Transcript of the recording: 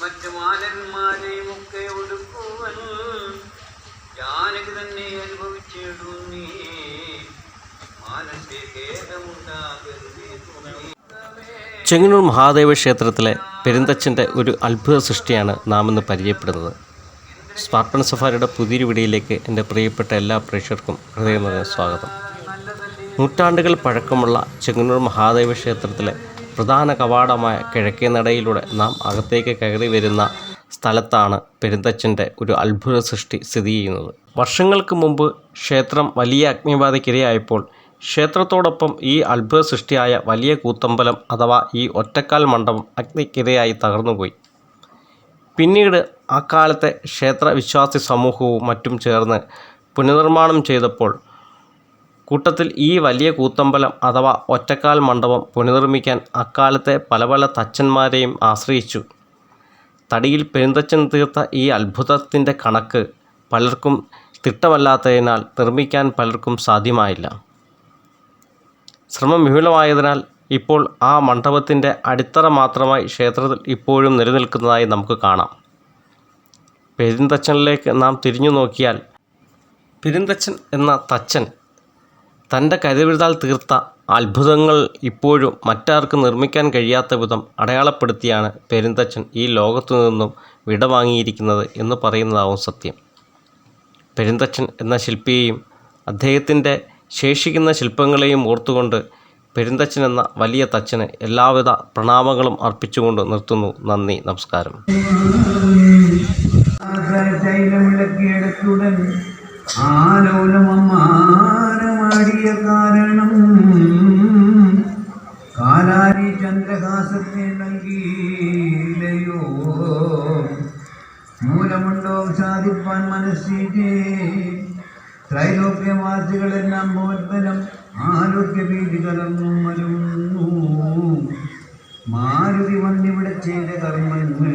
മറ്റു മാലന്മാരെയും ഒക്കെ ഒടുക്കുവൻ ജാനകി തന്നെ ഖേദമുണ്ടാകരുതേ തുണേ ചെങ്ങന്നൂർ മഹാദേവ ക്ഷേത്രത്തിലെ പെരുന്തച്ഛന്റെ ഒരു അത്ഭുത സൃഷ്ടിയാണ് നാം ഇന്ന് പരിചയപ്പെടുന്നത്. സ്പാർട്ടൻ സഫാരിയുടെ പുതിയൊരു വീഡിയോയിലേക്ക് എന്റെ പ്രിയപ്പെട്ട എല്ലാ പ്രേക്ഷകർക്കും ഹൃദയം നിറഞ്ഞ സ്വാഗതം. നൂറ്റാണ്ടുകൾ പഴക്കമുള്ള ചെങ്ങന്നൂർ മഹാദേവ ക്ഷേത്രത്തിലെ പ്രധാന കവാടമായ കിഴക്കേ നടയിലൂടെ നാം അകത്തേക്ക് കയറി വരുന്ന സ്ഥലത്താണ് പെരുന്തച്ഛന്റെ ഒരു അത്ഭുത സൃഷ്ടി സ്ഥിതി ചെയ്യുന്നത്. വർഷങ്ങൾക്ക് മുമ്പ് ക്ഷേത്രം വലിയ അഗ്നിബാധയ്ക്കിരയായപ്പോൾ ക്ഷേത്രത്തോടൊപ്പം ഈ അത്ഭുത സൃഷ്ടിയായ വലിയ കൂത്തമ്പലം അഥവാ ഈ ഒറ്റക്കാൽ മണ്ഡപം അഗ്നിക്കിരയായി തകർന്നുപോയി. പിന്നീട് അക്കാലത്തെ ക്ഷേത്ര വിശ്വാസി സമൂഹവും മറ്റും ചേർന്ന് പുനർനിർമ്മാണം ചെയ്തപ്പോൾ കൂട്ടത്തിൽ ഈ വലിയ കൂത്തമ്പലം അഥവാ ഒറ്റക്കാൽ മണ്ഡപം പുനർനിർമ്മിക്കാൻ അക്കാലത്തെ പല പല തച്ചന്മാരെയും ആശ്രയിച്ചു. തടിയിൽ പെരുന്തച്ചൻ തീർത്ത ഈ അത്ഭുതത്തിന്റെ കണക്ക് പലർക്കും തിട്ടമല്ലാത്തതിനാൽ നിർമ്മിക്കാൻ പലർക്കും സാധ്യമായില്ല. ശ്രമം വിപുലമായതിനാൽ ഇപ്പോൾ ആ മണ്ഡപത്തിന്റെ അടിത്തറ മാത്രമായി ക്ഷേത്രത്തിൽ ഇപ്പോഴും നിലനിൽക്കുന്നതായി നമുക്ക് കാണാം. പെരുന്തച്ചനിലേക്ക് നാം തിരിഞ്ഞു നോക്കിയാൽ പെരുന്തച്ചൻ എന്ന തച്ചൻ തന്റെ കരുവിരുതാൽ തീർത്ത അത്ഭുതങ്ങൾ ഇപ്പോഴും മറ്റാർക്കും നിർമ്മിക്കാൻ കഴിയാത്ത വിധം അടയാളപ്പെടുത്തിയാണ് പെരുന്തച്ചൻ ഈ ലോകത്തു നിന്നും വിടവാങ്ങിയിരിക്കുന്നത് എന്ന് പറയുന്നതാവും സത്യം. പെരുന്തച്ചൻ എന്ന ശില്പിയെയും അദ്ദേഹത്തിന്റെ ശേഷിക്കുന്ന ശില്പങ്ങളെയും ഓർത്തുകൊണ്ട് പെരുന്തച്ചൻ എന്ന വലിയ തച്ചന് എല്ലാവിധ പ്രണാമങ്ങളും അർപ്പിച്ചുകൊണ്ട് നിർത്തുന്നു. നന്ദി നമസ്കാരം. ശൈലമിളക്കിയെടുത്തുടൻ കാരണം കാലാരി ചന്ദ്രഹാസത്തെ നൽകിയില്ലയോ മൂലമുണ്ടോ സാധിപ്പാൻ മനസ്സിന്റെ ത്രൈലോക്യവാസികളെല്ലാം ബോധനം ആരോഗ്യഭീതി കലർന്നു മരുന്നു. മാരുതി വന്നിവിടെ ചെയ്ത കർമ്മങ്ങൾ